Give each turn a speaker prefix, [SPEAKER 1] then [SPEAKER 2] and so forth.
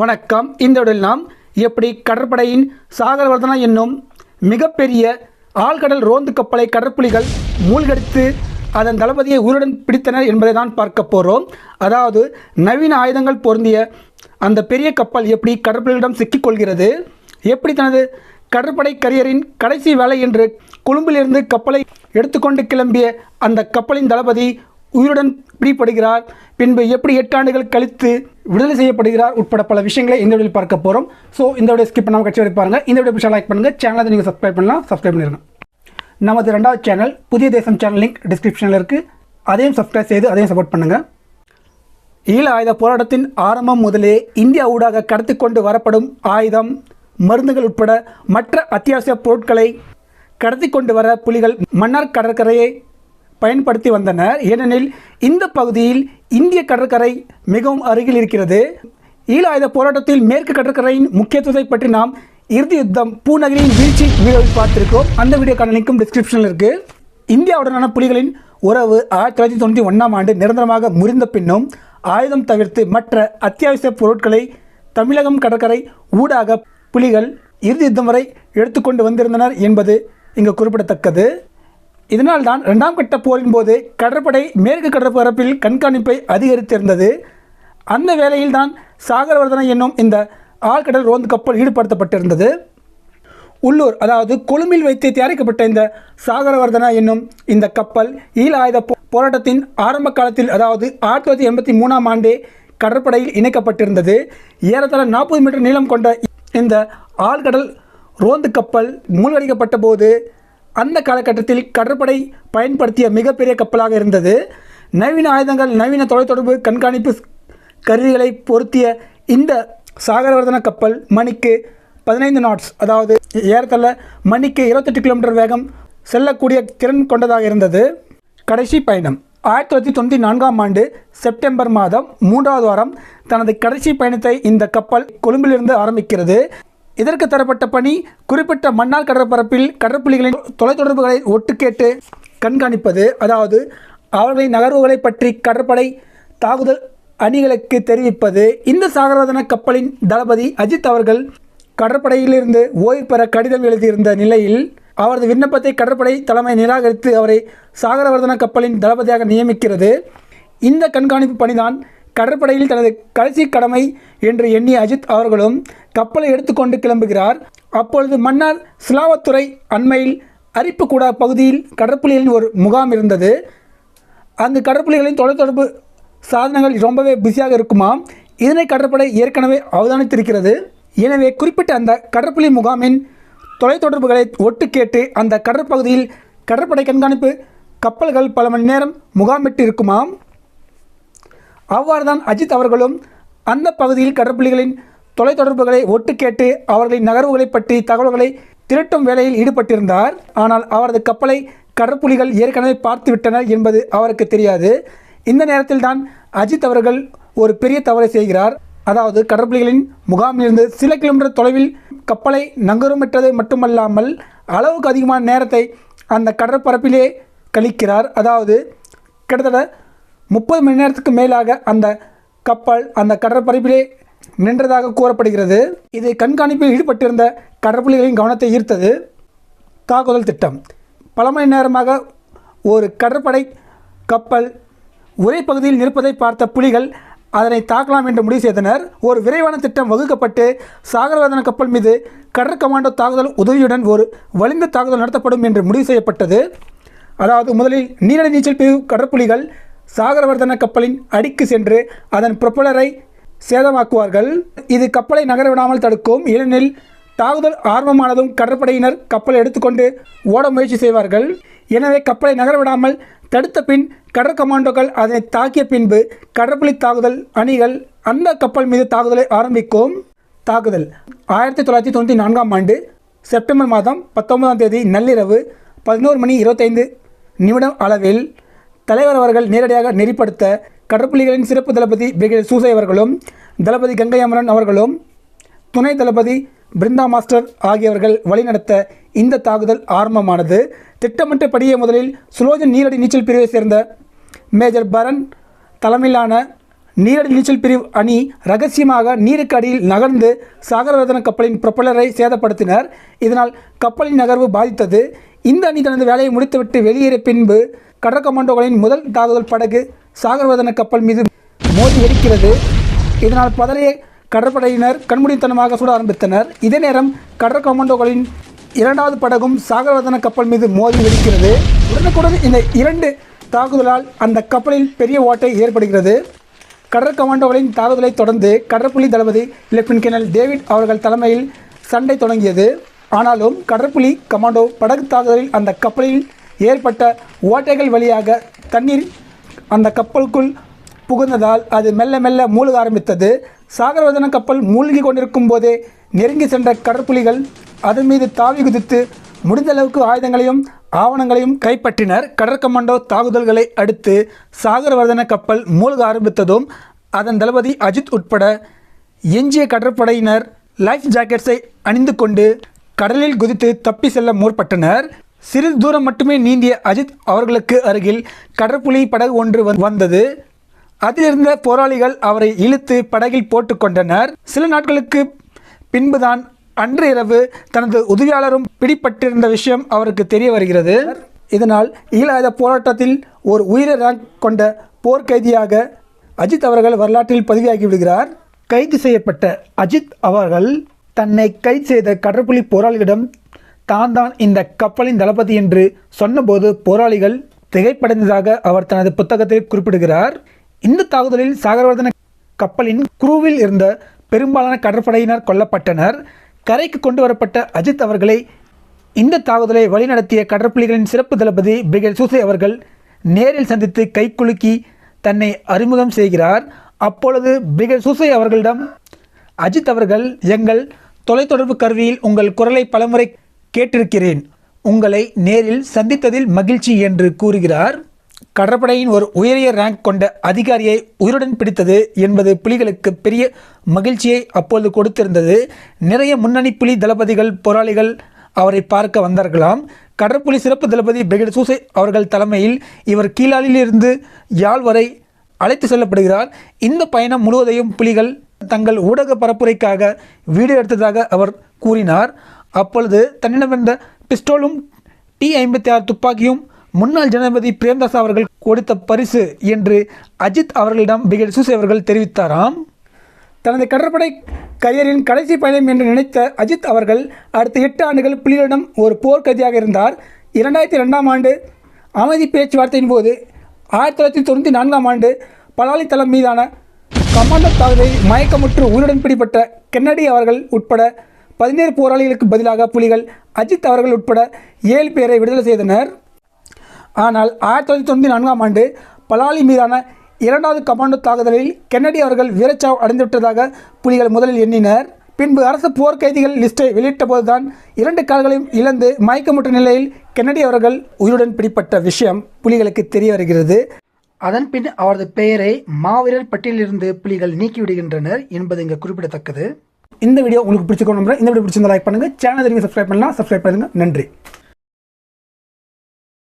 [SPEAKER 1] வணக்கம். இந்த நாம் எப்படி கடற்படையின் சாகரவர்தனா என்னும் மிகப்பெரிய ஆழ்கடல் ரோந்து கப்பலை கடற்புலிகள் மூழ்கடித்து அதன் தளபதியை உயிருடன் பிடித்தனர் என்பதை தான் பார்க்க போகிறோம் அதாவது நவீன ஆயுதங்கள் பொருந்திய அந்த பெரிய கப்பல் எப்படி கடற்புலிகளிடம் சிக்கிக்கொள்கிறது? எப்படி தனது கடற்படை கரியரின் கடைசி வேலை என்று கொழும்பிலிருந்து கப்பலை எடுத்துக்கொண்டு கிளம்பிய அந்த கப்பலின் தளபதி உயிருடன் பிடிபடுகிறார். பின்பு எப்படி எட்டு ஆண்டுகள் கழித்து விடுதலை செய்யப்படுகிறார் உட்பட பல விஷயங்களை இந்த வீடியோ பார்க்க போகிறோம் ஸோ இந்த வீடியோ ஸ்கிப் பண்ணாமல் கட்சி வரை பாருங்கள் இந்த வீடியோ பிடிச்சா லைக் பண்ணுங்கள் சேனலை நீங்கள் சப்ஸ்கிரைப் பண்ணலாம். சப்ஸ்கிரைப் பண்ணிடுங்க நமது ரெண்டாவது சேனல் புதிய தேசம் சேனல் லிங்க் டிஸ்கிரிப்ஷனில் இருக்குது அதையும் சப்ஸ்கிரைப் செய்து அதையும் சப்போர்ட் பண்ணுங்கள் ஈழ ஆயுத போராட்டத்தின் ஆரம்பம் முதலே இந்தியா ஊடாக கடத்தி கொண்டு வரப்படும் ஆயுதம் மருந்துகள் உட்பட மற்ற அத்தியாவசிய பொருட்களை கடத்தி கொண்டு வர புலிகள் மன்னார் கடற்கரையை பயன்படுத்தி வந்தனர். ஏனெனில் இந்த பகுதியில் இந்திய கடற்கரை மிகவும் அருகில் இருக்கிறது. ஈழ ஆயுத போராட்டத்தில் மேற்கு கடற்கரையின் முக்கியத்துவத்தை பற்றி நாம் இறுதி யுத்தம் பூநகரின் வீழ்ச்சி வீடியோவில் பார்த்திருக்கோம் அந்த வீடியோக்கான லிங்க்கும் டிஸ்கிரிப்ஷனில் இருக்குது இந்தியாவுடனான புலிகளின் உறவு ஆயிரத்தி தொள்ளாயிரத்தி தொண்ணூற்றி ஒன்றாம் ஆண்டு நிரந்தரமாக முறிந்த பின்னும் ஆயுதம் தவிர்த்து மற்ற அத்தியாவசிய பொருட்களை தமிழகம் கடற்கரை ஊடாக புலிகள் இறுதி யுத்தம் வரை எடுத்துக்கொண்டு வந்திருந்தனர் என்பது இங்கு குறிப்பிடத்தக்கது. இதனால் தான் இரண்டாம் கட்ட போரின் போது கடற்படை மேற்கு கடற்பரப்பில் கண்காணிப்பை அதிகரித்திருந்தது. அந்த வேளையில்தான் சாகரவர்தனை என்னும் இந்த ஆழ்கடல் ரோந்து கப்பல் ஈடுபடுத்தப்பட்டிருந்தது. உள்ளூர் அதாவது கொழும்பில் வைத்து தயாரிக்கப்பட்ட இந்த சாகரவர்தனா என்னும் இந்த கப்பல் ஈழ ஆயுத போ- போராட்டத்தின் ஆரம்ப காலத்தில் அதாவது ஆயிரத்தி தொள்ளாயிரத்தி எண்பத்தி மூணாம் ஆண்டே கடற்படையில் இணைக்கப்பட்டிருந்தது. ஏறத்தாழ நாற்பது மீட்டர் நீளம் கொண்ட இந்த ஆழ்கடல் ரோந்து கப்பல் மூழ்கடிக்கப்பட்ட போது அந்த காலகட்டத்தில் கடற்படை பயன்படுத்திய மிகப்பெரிய கப்பலாக இருந்தது. நவீன ஆயுதங்கள் நவீன தொலைத்தொடர்பு கண்காணிப்பு கருவிகளை பொருத்திய இந்த சாகரவர்தன கப்பல் மணிக்கு பதினைந்து நாட்ஸ் அதாவது ஏறத்தள்ள மணிக்கு இருபத்தெட்டு கிலோமீட்டர் வேகம் செல்லக்கூடிய திறன் கொண்டதாக இருந்தது. கடைசி பயணம். ஆயிரத்தி தொள்ளாயிரத்தி தொண்ணூற்றி நான்காம் ஆண்டு செப்டம்பர் மாதம் மூன்றாவது வாரம் தனது கடைசி பயணத்தை இந்த கப்பல் கொழும்பிலிருந்து ஆரம்பிக்கிறது. இதற்கு தரப்பட்ட பணி குறிப்பிட்ட மன்னார் கடற்பரப்பில் கடற்புலிகளின் தொலைத்தொடர்புகளை ஒட்டுக்கேட்டு கண்காணிப்பது அதாவது அவர்களின் நகர்வுகளை பற்றி கடற்படை தாக்குதல் அணிகளுக்கு தெரிவிப்பது. இந்த சாகரதன கப்பலின் தளபதி அஜித் அவர்கள் கடற்படையிலிருந்து ஓய்வு பெற கடிதம் எழுதியிருந்த நிலையில் அவரது விண்ணப்பத்தை கடற்படை தலைமை நிராகரித்து அவரை சாகரவர்தன கப்பலின் தளபதியாக நியமிக்கிறது. இந்த கண்காணிப்பு பணிதான் கடற்படையில் தனது கடைசி கடமை என்று எண்ணிய அஜித் அவர்களும் கப்பலை எடுத்துக்கொண்டு கிளம்புகிறார். அப்பொழுது மன்னார் சிலாவத்துறை அண்மையில் அரிப்புக்கூடா பகுதியில் கடற்புலிகளின் ஒரு முகாம் இருந்தது. அங்கு கடற்புலிகளின் தொலைத்தொடர்பு சாதனங்கள் ரொம்பவே பிஸியாக இருக்குமாம். இதனை கடற்படை ஏற்கனவே அவதானித்திருக்கிறது. எனவே குறிப்பிட்ட அந்த கடற்புலி முகாமின் தொலைத்தொடர்புகளை ஒட்டு கேட்டு அந்த கடற்பகுதியில் கடற்படை கண்காணிப்பு கப்பல்கள் பல மணி நேரம் முகாமிட்டு இருக்குமாம். அவ்வாறு தான் அஜித் அவர்களும் அந்த பகுதியில் கடற்புலிகளின் தொலைத்தொடர்புகளை ஒட்டு கேட்டு அவர்களின் நகர்வுகளை பற்றி தகவல்களை திரட்டும் வேலையில் ஈடுபட்டிருந்தார். ஆனால் அவரது கப்பலை கடற்புலிகள் ஏற்கனவே பார்த்துவிட்டனர் என்பது அவருக்கு தெரியாது. இந்த நேரத்தில் தான் அஜித் அவர்கள் ஒரு பெரிய தவறை செய்கிறார். அதாவது கடற்புலிகளின் முகாமிலிருந்து சில கிலோமீட்டர் தொலைவில் கப்பலை நங்கருமிட்டது மட்டுமல்லாமல் அளவுக்கு அதிகமான நேரத்தை அந்த கடற்பரப்பிலே கழிக்கிறார். அதாவது கிட்டத்தட்ட முப்பது மணி நேரத்துக்கு மேலாக அந்த கப்பல் அந்த கடற்பரப்பிலே நின்றதாக கூறப்படுகிறது. இது கண்காணிப்பில் ஈடுபட்டிருந்த கடற்புலிகளின் கவனத்தை ஈர்த்தது தாக்குதல் திட்டம். பல மணி நேரமாக ஒரு கடற்படை கப்பல் ஒரே பகுதியில் நிற்பதை பார்த்த புலிகள் அதனை தாக்கலாம் என்று முடிவு செய்தனர். ஒரு விரைவான திட்டம் வகுக்கப்பட்டு சாகரவர்தன கப்பல் மீது கடற் கமாண்டோ தாக்குதல் உதவியுடன் ஒரு வலிந்த தாக்குதல் நடத்தப்படும் என்று முடிவு செய்யப்பட்டது. அதாவது முதலில் நீரடி நீச்சல் பிரிவு கடற்புலிகள் சாகரவர்தன கப்பலின் அடிக்கு சென்று அதன் ப்ரொப்பலரை சேதமாக்குவார்கள். இது கப்பலை நகரவிடாமல் தடுக்கும். ஏனெனில் தாக்குதல் ஆர்வமானதும் கடற்படையினர் கப்பலை எடுத்துக்கொண்டு ஓட முயற்சி செய்வார்கள். எனவே கப்பலை நகரவிடாமல் தடுத்த பின் கடற் கமாண்டோக்கள் அதனை தாக்கிய பின்பு கடற்படை தாக்குதல் அணிகள் அந்த கப்பல் மீது தாக்குதலை ஆரம்பிக்கும். தாக்குதல் ஆயிரத்தி தொள்ளாயிரத்தி தொண்ணூற்றி நான்காம் ஆண்டு செப்டம்பர் மாதம் பத்தொன்பதாம் தேதி நள்ளிரவு பதினோரு மணி இருபத்தைந்து நிமிடம் அளவில் தலைவர் அவர்கள் நேரடியாக நெறிப்படுத்த கடற்புலிகளின் சிறப்பு தளபதி பிரிகேட் சூசை அவர்களும் தளபதி கங்கை அமரன் அவர்களும் துணை தளபதி பிருந்தா மாஸ்டர் ஆகியவர்கள் வழிநடத்த இந்த தாக்குதல் ஆரம்பமானது. திட்டமிட்டபடியே முதலில் சுலோஜன் நீரடி நீச்சல் பிரிவை சேர்ந்த மேஜர் பரன் தலைமையிலான நீரடி நீச்சல் பிரிவு அணி ரகசியமாக நீருக்கு அடியில் நகர்ந்து சாகரவர்தன கப்பலின் ப்ரொப்பலரை சேதப்படுத்தினர். இதனால் கப்பலின் நகர்வு பாதித்தது. இந்த அணி தனது வேலையை முடித்துவிட்டு வெளியேறிய பின்பு கடற் கமாண்டோகளின் முதல் தாக்குதல் படகு சாகர்வதன கப்பல் மீது மோதி வெடிக்கிறது. இதனால் பதறைய கடற்படையினர் கண்மூடித்தனமாக சுட ஆரம்பித்தனர். இதே நேரம் கடற் கமாண்டோகளின் இரண்டாவது படகும் சாகர்வதன கப்பல் மீது மோதி வெடிக்கிறது. உடனுக்குடன் இந்த இரண்டு தாக்குதலால் அந்த கப்பலில் பெரிய ஓட்டை ஏற்படுகிறது. கடற் கமாண்டோகளின் தாக்குதலை தொடர்ந்து கடற்புலி தளபதி லெப்டினன்ட் கேர்னல் டேவிட் அவர்கள் தலைமையில் சண்டை தொடங்கியது. ஆனாலும் கடற்புலி கமாண்டோ படகு தாக்குதலில் அந்த கப்பலில் ஏற்பட்ட ஓட்டைகள் வழியாக தண்ணீர் அந்த கப்பலுக்குள் புகுந்ததால் அது மெல்ல மெல்ல மூழ்க ஆரம்பித்தது. சாகரவர்தன கப்பல் மூழ்கி கொண்டிருக்கும் போதே நெருங்கி சென்ற கடற்புலிகள் அதன் மீது தாவி குதித்து முடிந்தளவுக்கு ஆயுதங்களையும் ஆவணங்களையும் கைப்பற்றினர். கடற்கமண்டோ தாக்குதல்களை அடுத்து சாகரவர்தன கப்பல் மூழ்க ஆரம்பித்ததும் அதன் தளபதி அஜித் உட்பட எஞ்சிய கடற்படையினர் லைஃப் ஜாக்கெட்ஸை அணிந்து கொண்டு கடலில் குதித்து தப்பி செல்ல முற்பட்டனர். சிறிது தூரம் மட்டுமே நீந்திய அஜித் அவர்களுக்கு அருகில் கடற்புலி படகு ஒன்று வந்தது. அதிலிருந்த போராளிகள் அவரை இழுத்து படகில் போட்டுக்கொண்டனர் சில நாட்களுக்கு பின்புதான் அன்று இரவு தனது உதவியாளரும் பிடிப்பட்டிருந்த விஷயம் அவருக்கு தெரிய வருகிறது. இதனால் ஈழாத போராட்டத்தில் ஒரு உயிரை ரேங்க் கொண்ட போர்க்கைதியாக அஜித் அவர்கள் வரலாற்றில் பதிவாகி விடுகிறார். கைது செய்யப்பட்ட அஜித் அவர்கள் தன்னை கைது செய்த கடற்புலி போராளிகளிடம் தான் தான் இந்த கப்பலின் தளபதி என்று சொன்னபோது போராளிகள் திகைப்படைந்ததாக அவர் தனது புத்தகத்தில் குறிப்பிடுகிறார். இந்த தாக்குதலில் சாகரவர்தன கப்பலின் குரூவில் இருந்த பெரும்பாலான கடற்படையினர் கொல்லப்பட்டனர். கரைக்கு கொண்டு வரப்பட்ட அஜித் அவர்களை இந்த தாக்குதலை வழிநடத்திய கடற்புலிகளின் சிறப்பு தளபதி பிரிகேட் சூசை அவர்கள் நேரில் சந்தித்து கைக்குலுக்கி தன்னை அறிமுகம் செய்கிறார். அப்பொழுது பிரிகேட் சூசை அவர்களிடம் அஜித் அவர்கள் எங்கள் தொலைத்தொடர்பு கருவியில் உங்கள் குரலை பலமுறை கேட்டிருக்கிறேன். உங்களை நேரில் சந்தித்ததில் மகிழ்ச்சி என்று கூறுகிறார். கடற்படையின் ஒரு உயரிய ரேங்க் கொண்ட அதிகாரியை உயிருடன் பிடித்தது என்பது புலிகளுக்கு பெரிய மகிழ்ச்சியை அப்பொழுது கொடுத்திருந்தது. நிறைய முன்னணி புலி தளபதிகள் போராளிகள் அவரை பார்க்க வந்தார்களாம். கடற்புலி சிறப்பு தளபதி பிரிகேட் சூசை அவர்கள் தலைமையில் இவர் கீழாலிலிருந்து யாழ் வரை அழைத்து செல்லப்படுகிறார். இந்த பயணம் முழுவதையும் புலிகள் தங்கள் ஊடக பரப்புரைக்காக வீடியோ எடுத்ததாக அவர் கூறினார். அப்பொழுது தன்னிடமிருந்த பிஸ்டோலும் டி ஐம்பத்தி ஆறு துப்பாக்கியும் முன்னாள் ஜனாதிபதி பிரேம்தாஸ் அவர்கள் கொடுத்த பரிசு என்று அஜித் அவர்களிடம் பிரிகேட் சூசி அவர்கள் தெரிவித்தாராம். தனது கடற்படை கரியரின் கடைசி பயணம் என்று நினைத்த அஜித் அவர்கள் அடுத்த எட்டு ஆண்டுகள் புலிகளிடம் ஒரு போர்க்கதியாக இருந்தார். இரண்டாயிரத்தி ரெண்டாம் ஆண்டு அமைதி பேச்சுவார்த்தையின் போது ஆயிரத்தி தொள்ளாயிரத்தி தொண்ணூற்றி நான்காம் ஆண்டு பலாலி தளம் மீதான கமாண்டர் தாக்குதலில் மயக்கமுற்று உயிருடன் பிடிபட்ட கென்னடி அவர்கள் உட்பட பதினேழு போராளிகளுக்கு பதிலாக புலிகள் அஜித் அவர்கள் உட்பட ஏழு பேரை விடுதலை செய்தனர். ஆனால் ஆயிரத்தி தொள்ளாயிரத்தி தொண்ணூற்றி நான்காம் ஆண்டு பலாலி மீதான இரண்டாவது கமாண்டோ தாக்குதலில் கென்னடி அவர்கள் வீரச்சாவு அடைந்துவிட்டதாக புலிகள் முதலில் எண்ணினர். பின்பு அரசு போர் கைதிகள் லிஸ்ட்டை வெளியிட்ட போதுதான் இரண்டு கால்களையும் இழந்து மயக்கமுற்ற நிலையில் கென்னடி அவர்கள் உயிருடன் பிடிப்பட்ட விஷயம் புலிகளுக்கு தெரிய வருகிறது. அதன் பின் அவரது பெயரை மாவீரர் பட்டியலிலிருந்து புலிகள் நீக்கிவிடுகின்றனர் என்பது இங்கு குறிப்பிடத்தக்கது. இந்த வீடியோ உங்களுக்கு பிடிச்சிக்கணும் நம்புறேன். இந்த வீடியோ பிடிச்சிருந்தா லைக் பண்ணுங்கள் சேனல் தெரியும் சப்ஸ்கிரைப் பண்ணலாம். சப்ஸ்கிரைப் பண்ணுங்கள் நன்றி.